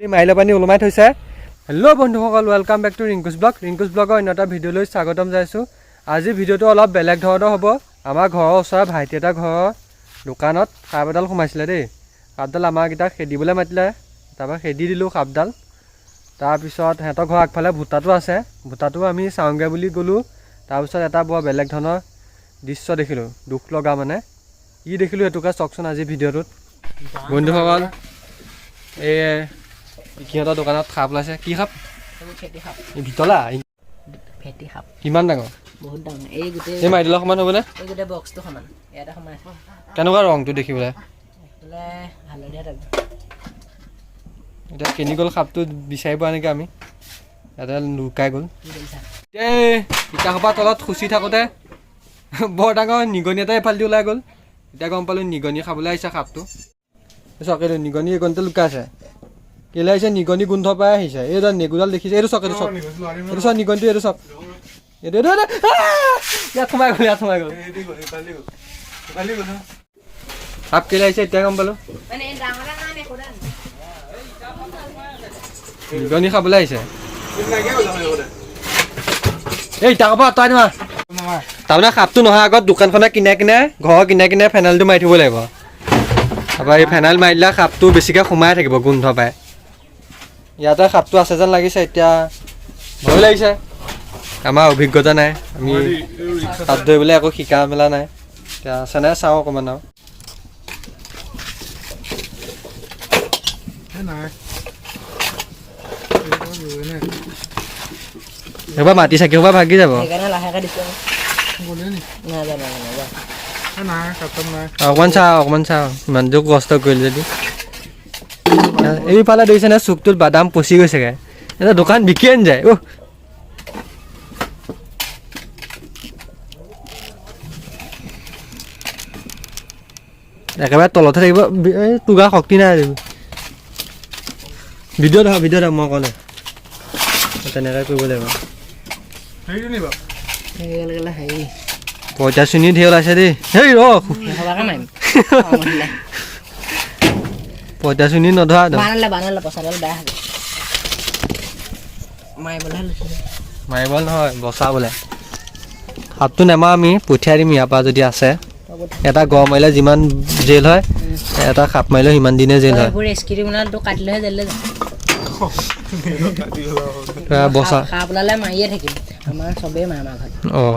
মাইলা পানী ওলমাই থৈছে। হেল্ল' বন্ধুসকল welcome back to Rinku's blog Rinku's ব্লগৰ অন্য এটা ভিডিঅ'লৈ স্বাগতম জনাইছোঁ। আজিৰ ভিডিঅ'টো অলপ বেলেগ ধৰণৰ হ'ব। আমাৰ ঘৰৰ ওচৰৰ ভাইটি এটা ঘৰৰ দোকানত সাপ এডাল সোমাইছিলে দেই। সাপডাল আমাৰকেইটাক খেদিবলৈ মাতিলে। তাৰপৰা খেদি দিলোঁ সাপডাল তাৰপিছত সিহঁতৰ ঘৰৰ আগফালে ভূটাটো আছে। ভূটাটো আমি চাওঁগৈ বুলি গ'লোঁ তাৰপিছত এটা বৰ বেলেগ ধৰণৰ দৃশ্য দেখিলোঁ। দুখ লগা মানে। কি দেখিলোঁ সেইটোকে চাওকচোন আজিৰ ভিডিঅ'টোত। বন্ধুসকল এই সিহঁতৰ দোকানত সাপ ওলাইছে। কি এই ভিতলা সাপ। কিমান ডাঙৰ? বহুত ডাঙৰ। এই গোটেই এই মাইদলৰ সমান হ'বনে? এই গোটেই বক্সটো সমান। ইয়াতে সোমাই কেনেকুৱা ৰংটো দেখিবলৈ? হালধীয়া টাইপ এতিয়া কেনি গ'ল সাপটো বিচাৰি পোৱা নেকি আমি? ইয়াতে লুকাই গ'ল। এই ইটাসোপা তলত খুচি থাকোঁতে বৰ ডাঙৰ নিগনি এটা এইফালেদি ওলাই গ'ল। এতিয়া গম পালোঁ নিগনি খাবলৈ আহিছে সাপটো। চাওক এইটো নিগনি এইকণতে লুকাই আছে কেলৈ আহিছে নিগনি গোন্ধ পাই আহিছে। এইডাল নেগুডাল দেখিছে এইটো চাওক এইটো চাওক এইটো চাওক নিগনিটো এইটো চাওক এইটো এইটো! ইয়াত সোমাই গ'ল ইয়াত সোমাই গ'ল। সাপ এতিয়া গম পালোঁ। নিগনি খাবলৈ আহিছে। এই ক'ব আঁতৰাই দিবা তাৰমানে সাপটো নোহোৱাৰ আগত দোকানখনে কিনাই কিনাই ঘৰৰ কিনাই কিনাই ফেনাইলটো মাৰি থ'ব লাগিব। তাৰপৰা এই ফেনাইল মাৰি দিলে সাপটো বেছিকৈ সোমাই থাকিব গোন্ধ পাই। ইয়াতে সাপটো আছে যেন লাগিছে এতিয়া ভয় লাগিছে। আমাৰ অভিজ্ঞতা নাই আমি সাপ ধৰিবলৈ একো শিকা মেলা নাই। এতিয়া আছে নাই চাওঁ অকণমান আৰু। সেইবাৰ মাটি চাকি সোপা ভাগি যাব। অকণমান চা অকণমান চা ইমান যোগ কষ্ট কৰিল যদি। এইফালে দেখিছেনে চুকটোত বাদাম পচি গৈছেগৈ। এটা দোকান বিকিয়ে নাযায় অ' একেবাৰে তলতহে থাকিব এই টুগা শক্তি নাই ভিডিঅ' ধৰ ভিডিঅ' ধৰ মই ক'লে। তেনেকৈ কৰিব লাগিব। হেৰি পইতা চুনি ধেৰ ওলাইছে দেই। হেই ৰ পইতা চুনি নধৰা বানালে বানালে পইচাডাল বেয়া হ'ব। মাৰিবলৈহে লৈছিলোঁ। মাৰিব নহয় বচাবলৈ। সাপটো নেমাৰো আমি পঠিয়াই দিম ইয়াৰ পৰা যদি আছে। এটা গড় মাৰিলে যিমান জেল হয় এটা সাপ মাৰিলেও সিমান দিনে জেল হয়। বচা। সাপ ওলালে মাৰিয়ে থাকিম। আমাৰ চবেই মাৰে আমাৰ ঘৰত। অঁ।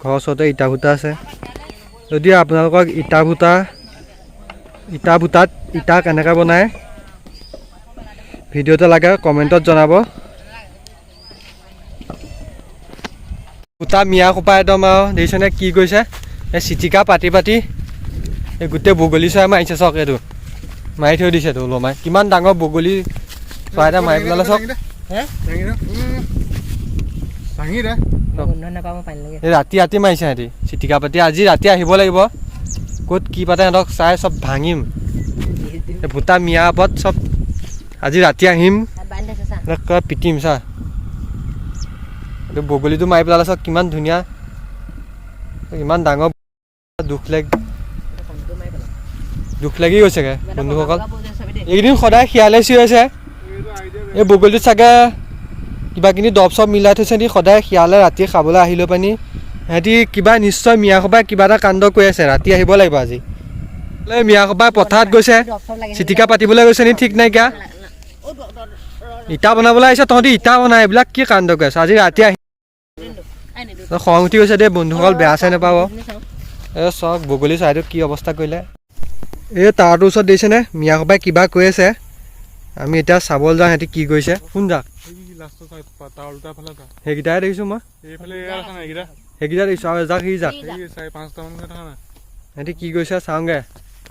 ঘৰৰ ওচৰতে ইটা ভূটা আছে। যদি আপোনালোকক ইটা ভূটা ইটা ভূটাত ইটা কেনেকৈ বনায় ভিডিঅ'টো লাগে কমেণ্টত জনাব। ভূটা মিয়া সোপা একদম আৰু দেখিছেনে কি কৰিছে এই চিটিকা পাতি পাতি এই গোটেই বগলী চৰাই মাৰিছে চাওক এইটো। মাৰি থৈ দিছে এইটো ওলমাই। কিমান ডাঙৰ বগলী চৰাই এটা মাৰি পেলালে চাওক হে? ভাঙি দে। গোন্ধ পানী লাগে। ৰাতি ৰাতি মাৰিছে সিহঁতি। চিটিকা পাতি আজি ৰাতি আহিব লাগিব। ক'ত কি পাতে সিহঁতক চাই চব ভাঙিম। ভূটা মিয়া ওপৰত চব আজি ৰাতি আহিম। পিটিম চা। এইটো বগলীটো মাৰি পেলালে চাওক কিমান ধুনীয়া। ইমান ডাঙৰ দুখ লাগ দুখ লাগি গৈছেগৈ বন্ধুসকল। এইকেইদিন সদায় শিয়ালে চিঞৰিছে। এই বগলীটোত চাগে কিবা কিনি দৰৱ চব মিলাই থৈছে নেকি সদায় শিয়ালে ৰাতি খাবলৈ আহিলৈ পানি সিহঁতি কিবা নিশ্চয় মিয়া সবাই কিবা এটা কাণ্ড কৰি আছে ৰাতি আহিব লাগিব আজি। মিয়া সবাই পথাৰত গৈছে চিটিকা পাতিবলৈ গৈছে নি ঠিক নাইকিয়া? ইটা বনাবলৈ আহিছে তহঁতি ইটা বনাই এইবিলাক কি কাণ্ড কৰি আছে? আজি ৰাতি আহি। খং উঠি গৈছে দেই বন্ধুসকল বেয়া চাই নাপাব। এই চাওক বগলী চৰাইটো কি অৱস্থা কৰিলে? এই টাৱাৰটোৰ ওচৰত দেখিছেনে? মিয়া সবাই কিবা কৈ আছে। আমি এতিয়া চাবলৈ যাওঁ সিহঁতি কি কৰিছে। শুন যাক সেইকেইটাই দেখিছোঁ মই। সেইকেইটা দেখিছোঁ আৰু এজাক সি যাক সিহঁতি কি কৰিছে চাওঁগৈ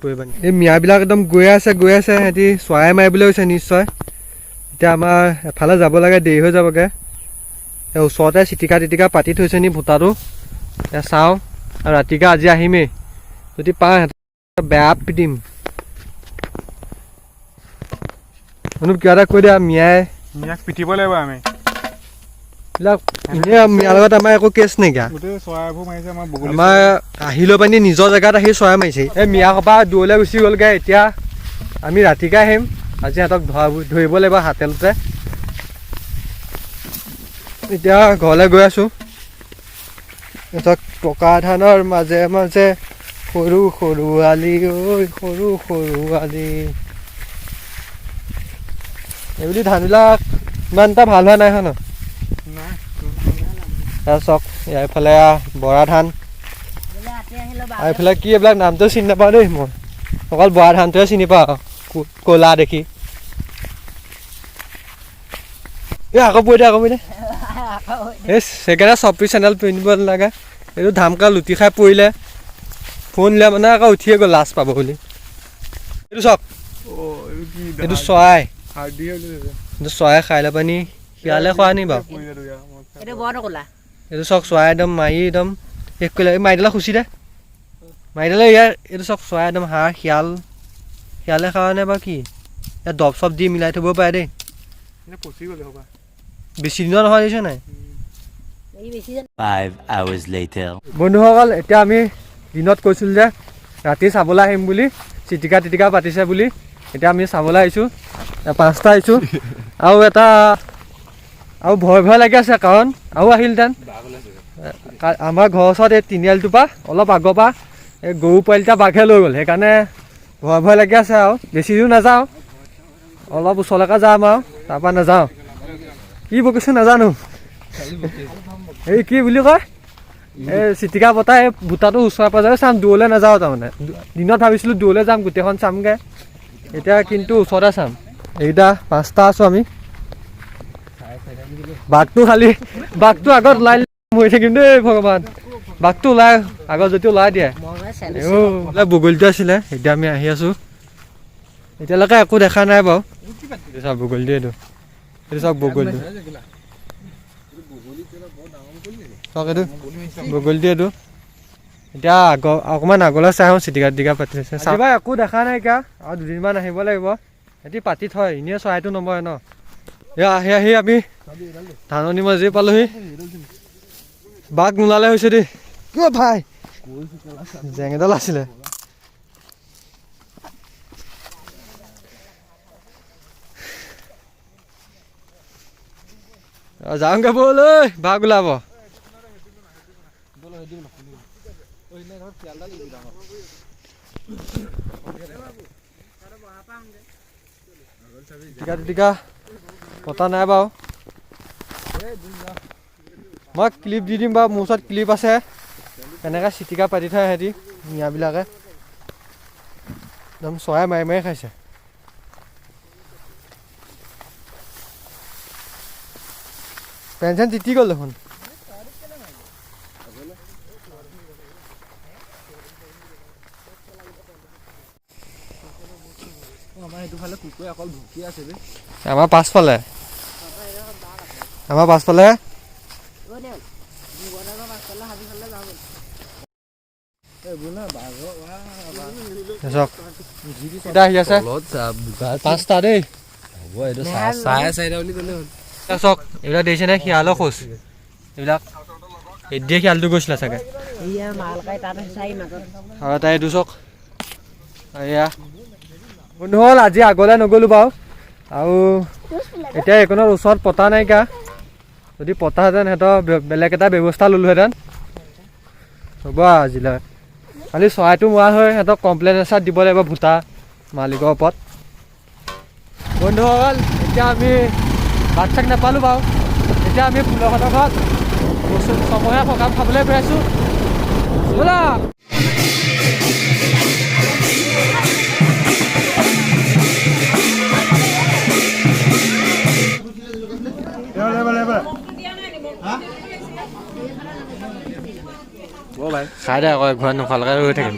কৰিবা এই মিয়াবিলাক একদম গৈ আছে গৈ আছে সিহঁতি চৰাই মাৰিবলৈ গৈছে নিশ্চয়। এতিয়া আমাৰ এফালে যাব লাগে দেৰি হৈ যাবগৈ। ওচৰতে চিটিকা টিটিকা পাতি থৈছে নি ভূটাটো এতিয়া চাওঁ আৰু ৰাতিকে আজি আহিমেই। যদি পাওঁ সিহঁতক বেয়া পিটিম। অনুপ কিবা এটা কৈ দিয়া মিয়াই মিয়াক পিটিব লাগিব আমি। এইবিলাক এনেই মিয়াৰ লগত আমাৰ একো কেছ নাইকিয়া। গোটেই চৰাইবোৰ মাৰিছে আমাৰ বগলী আমাৰ আহি লৈ পানি নিজৰ জেগাত আহি চৰাই মাৰিছে। এই মিয়া সপা দূৰলৈ গুচি গ'লগৈ এতিয়া আমি ৰাতিকে আহিম। আজি সিহঁতক ধৰা ধৰিব লাগিব হাতেলতে। এতিয়া ঘৰলৈ গৈ আছোঁ। সিহঁতক পকা ধানৰ মাজে মাজে সৰু সৰু আলি ঐ সৰু সৰু আলি। এইবুলি ধানবিলাক ইমান এটা ভাল হোৱা নাই হয় ন? চাওক এইফালে বৰা ধান। এইফালে কি এইবিলাক নামটো চিনি নাপাওঁ দেই মই। অকল বৰা ধানটোৱে চিনি পাওঁ ক'লা দেখি। এই আকৌ পৰি দে আকৌ পৰি দে এই সেইকাৰণে চপি চেনেল পিন্ধিব নালাগে। এইটো ধামকা লুটি খাই পৰিলে। ফোন দিলে মানে আকৌ উঠিয়ে গ'ল লাজ পাব বুলি। এইটো চাওক। এইটো চৰাই। চৰাই খাই লৈ পানি শিয়ালে খোৱা নি বাৰু এইটো ক'লা চৰাই একদম মাৰি একদম শেষ কৰিলে এই মাৰি দিলে খুচি দে মাৰি দিলে ইয়াৰ এইটো চাওক চৰাই একদম হাঁহ শিয়াল শিয়ালে খাৱা নে বা কি ইয়াত দৰৱ চব দি মিলাই থ'ব পাৰে দেই বেছি দিনৰ নহয় দেখিছ নাই বন্ধুসকল এতিয়া আমি দিনত কৈছিলোঁ যে ৰাতি চাবলৈ আহিম বুলি চিটিকা টিটিকা পাতিছে বুলি এতিয়া আমি চাবলৈ আহিছোঁ পাঁচটা আহিছোঁ। আৰু এটা, আৰু ভয় ভয় লাগি আছে কাৰণ, আৰু আহিলহেঁতেন কা- আমাৰ ঘৰৰ ওচৰত এই তিনিআলিটোৰ পৰা, অলপ আগৰ পৰা এই গৰু পোৱালিটা বাঘে লৈ গ'ল, সেইকাৰণে ভয় ভয় লাগি আছে আৰু। বেছি দূৰ নাযাওঁ। অলপ ওচৰলৈকে যাম আৰু, তাৰপৰা নাযাওঁ। কি বকিছোঁ নাজানো। এই কি বুলি কয়? এই চিটিকা পতা এই ভূটাটো ওচৰে পাজৰে চাম, দূৰলৈ নাযাওঁ তাৰমানে। দিনত ভাবিছিলোঁ দূৰলৈ যাম, গোটেইখন চামগৈ। এতিয়া কিন্তু ওচৰতে চাম এইকেইটা পাঁচটা আছোঁ আমি। বাঘটো খালি বাঘটো আগত ওলাই মৰি থাকিম দেই ভগৱান। বাঘটো ওলাই আগত যদি ওলাই দিয়ে। বগলীটো আছিলে এতিয়া আমি আহি আছোঁ। এতিয়ালৈকে একো দেখা নাই বাৰু। এইটো চাওক বগলীটো এইটো। এইটো চাওক বগলীটো। চাওক এইটো বগলীটো এইটো। এতিয়া আগ অকণমান আগলৈ চাই আহোঁ চিটিকা টিকা পাতি আছে। চাবা একো দেখা নাইকিয়া আৰু দুদিনমান আহিব লাগিব। সিহঁতি পাতি থয়। এনেই চৰাইটো নমৰে ন। এয়া আহি আহি আমি ধাননি মাজে পালোহি। বাঘ নোলালে হৈছে দেই। কিয় ভাই? জেং এডাল আছিলে। যাওঁগে ব'ল বাঘ ওলাব। টিকা টিকা পতা নাই বাৰু মই ক্লিপ দি দিম বাৰু মোৰ ওচৰত ক্লিপ আছে এনেকৈ চিটিকা পাতি থয় সিহঁতি মিয়াবিলাকে একদম চৰাই মাৰি মাৰি খাইছে পেঞ্চন তিতি গ'ল দেখোন আমাৰ পাছফালে। আমাৰ পাছফালে? পাঁচটা দেই। চাওক এইবিলাক দেখিছেনে শিয়ালৰ খোজ। এইবিলাক এতিয়া শিয়ালটো গৈছিলে চাগে। তাই এইটো চাওক। হ'ল আজি আগলৈ নগ'লোঁ বাৰু। আৰু এতিয়া এইকণৰ ওচৰত পতা নাইকিয়া। যদি পতাহেঁতেন সিহঁতৰ বেলেগ এটা ব্যৱস্থা ল'লোহেঁতেন। হ'ব আৰু আজিলৈ। খালি চৰাইটো মৰা হৈ সিহঁতক কমপ্লেইন এচাত দিব লাগিব ভূটা মালিকৰ ওপৰত। বন্ধুসকল এতিয়া আমি ভাত চাক নাপালোঁ বাৰু। এতিয়া আমি ফুলহঁতৰ ঘৰত বস্তু- ছমহীয়া সকাম খাবলৈ গৈ আছোঁ। ব'লা! খাই দে আকৌ ঘৰত নোখোৱালৈকে ৰৈ থাকিম।